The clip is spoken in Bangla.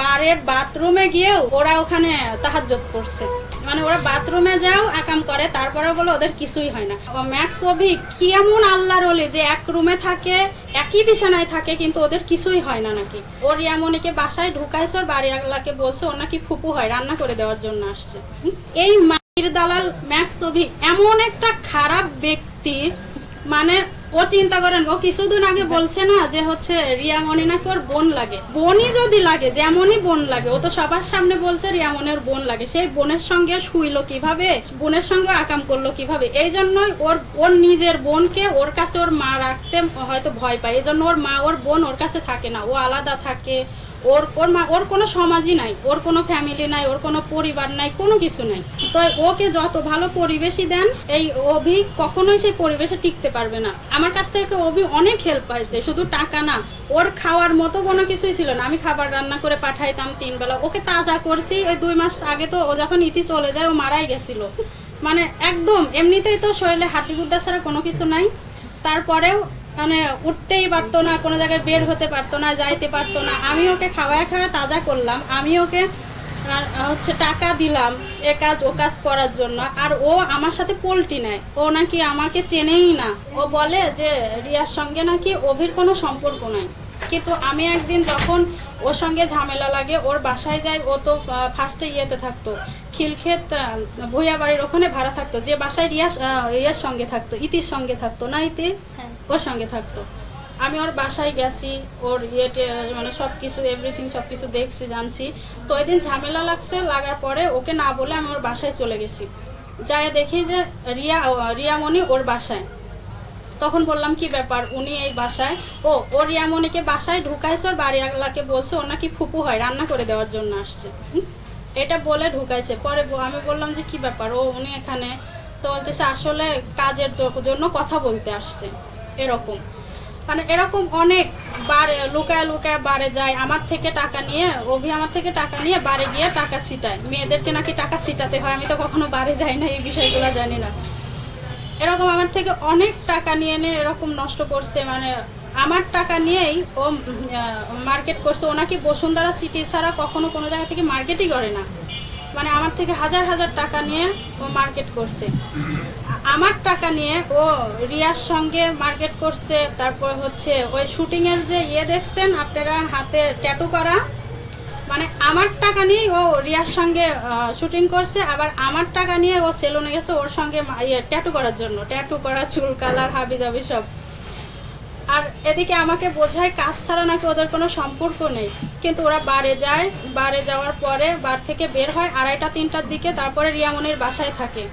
বারে বাথরুমে গিয়েও ওরা ওখানে তাহাজ্জত করছে। মানে ওরা বাথরুমে যাও, আকাম করে, তারপরে বলে ওদের কিছুই হয় না। ম্যাক্স অভি কি এমন আল্লাহর ওলি যে এক রুমে থাকে, একই বিছানায় থাকে, কিন্তু ওদের কিছুই হয় না নাকি? ওর ইয়ামনিকে বাসায় ঢুকাইছে, ওর বাড়ি আল্লাহকে বলছে, ওর নাকি ফুপু হয়, রান্না করে দেওয়ার জন্য আসছে। এই মায়ের দালাল ম্যাক্স অভি এমন একটা খারাপ ব্যক্তি মানে ও চিন্তা করেন, ও কিছুদিন আগে বলছে না যে হচ্ছে রিয়ামণি নাকি ওর বোন লাগে। বোনই যদি লাগে, যেমনই বোন লাগে, ও তো সবার সামনে বলছে রিয়ামণি ওর বোন লাগে। সেই বোনের সঙ্গে শুইলো কীভাবে? বোনের সঙ্গে আকাম করল কীভাবে? এই জন্যই ওর ওর নিজের বোনকে ওর কাছে ওর মা রাখতে হয়তো ভয় পায়। এই জন্য ওর মা, ওর বোন ওর কাছে থাকে না। ও আলাদা থাকে ওর ওর মা, ওর কোনো সমাজই নাই, ওর কোনো ফ্যামিলি নাই, ওর কোনো পরিবার নাই, কোনো কিছু নাই। তো ওকে যত ভালো পরিবেশই দেন, এই অভি কখনোই সেই পরিবেশে টিকতে পারবে না। আমার কাছ থেকে অভি অনেক হেল্প পাইছে, শুধু টাকা না, ওর খাওয়ার মতো কোনো কিছুই ছিল না। আমি খাবার রান্না করে পাঠাইতাম তিন বেলা। ওকে তাজা করছি ওই দুই মাস আগে তো ও যখন ইতি চলে যায়, ও মারাই গেছিল। মানে একদম, এমনিতেই তো শরীরে হাঁটি গুড্ডা ছাড়া কোনো কিছু নাই। তারপরেও মানে উঠতেই পারতো না, কোনো জায়গায় বের হতে পারতো না, যাইতে পারতো না। আমি ওকে খাওয়ায় খাওয়া তাজা করলাম। আমি ওকে আর হচ্ছে টাকা দিলাম এ কাজ, ও কাজ করার জন্য। আর ও আমার সাথে পোল্টি নেয়। ও নাকি আমাকে চেনেই না। ও বলে যে, রিয়ার সঙ্গে নাকি অভির কোনো সম্পর্ক নাই। কিন্তু আমি একদিন যখন ওর সঙ্গে ঝামেলা লাগে, ওর বাসায় যাই, ও তো ফার্স্টে ইয়েতে থাকতো। খিলক্ষেত ভুইয়া বাড়ির ওখানে ভাড়া থাকতো। যে বাসায় রিয়া ইয়ের সঙ্গে থাকতো, ইতির সঙ্গে থাকতো। না, ইতি? ওর সঙ্গে থাকতো। আমি ওর বাসায় গেছি, ওর ইয়েতে মানে সব কিছু এভরিথিং সব কিছু দেখছি, জানছি। তো ওই দিন ঝামেলা লাগছে, লাগার পরে ওকে না বলে আমি ওর বাসায় চলে গেছি। যাই দেখি যে রিয়া রিয়ামণি ওর বাসায়। তখন বললাম, কি ব্যাপার? উনি এই বাসায়? ও ও রিয়ামণিকে বাসায় ঢুকাইছে, ওর বাড়ি আল্লাহকে বলছে, ওর নাকি ফুপু হয়, রান্না করে দেওয়ার জন্য আসছে? এটা বলে ঢুকাইছে। পরে আমি বললাম যে, কি ব্যাপার? ও, উনি এখানে। তো বলতেছে, আসলে কাজের জন্য কথা বলতে আসছে। এরকম। মানে এরকম অনেক বারে লুকায় লুকায় বারে যায়। আমার থেকে টাকা নিয়ে, অভি আমার থেকে টাকা নিয়ে বারে গিয়ে টাকা ছিটায়। মেয়েদেরকে নাকি টাকা ছিটাতে হয়, আমি তো কখনো বারে যাই না, এই বিষয়গুলো জানি না। এরকম আমার থেকে অনেক টাকা নিয়ে নিয়ে এরকম নষ্ট করছে মানে আমার টাকা নিয়েই ও মার্কেট করছে। ও নাকি বসুন্ধরা সিটি ছাড়া কখনো কোনো জায়গা থেকে মার্কেটই করে না। মানে আমার থেকে হাজার হাজার টাকা নিয়ে ও মার্কেট করছে। আমার টাকা নিয়ে ও রিয়ার সঙ্গে মার্কেট করছে, তারপর হচ্ছে ওই শুটিংয়ের যে ইয়ে দেখছেন আপনারা, হাতে ট্যাটু করা মানে আমার টাকা নিয়ে ও রিয়ার সঙ্গে শুটিং করছে, আবার আমার টাকা নিয়ে ও সেলুনে গেছে ওর সঙ্গে ইয়ে ট্যাটু করার জন্য। ট্যাটু করা, চুল কালার হাবি জাবি সব। আর এদিকে আমাকে বোঝায়, কাজ ছাড়া নাকি ওদের কোনো সম্পর্ক নেই। কিন্তু ওরা বারে যায়, বারে যাওয়ার পরে বার থেকে বের হয়, আড়াইটা, তিনটার দিকে, তারপরে রিয়ামনের বাসায় থাকে।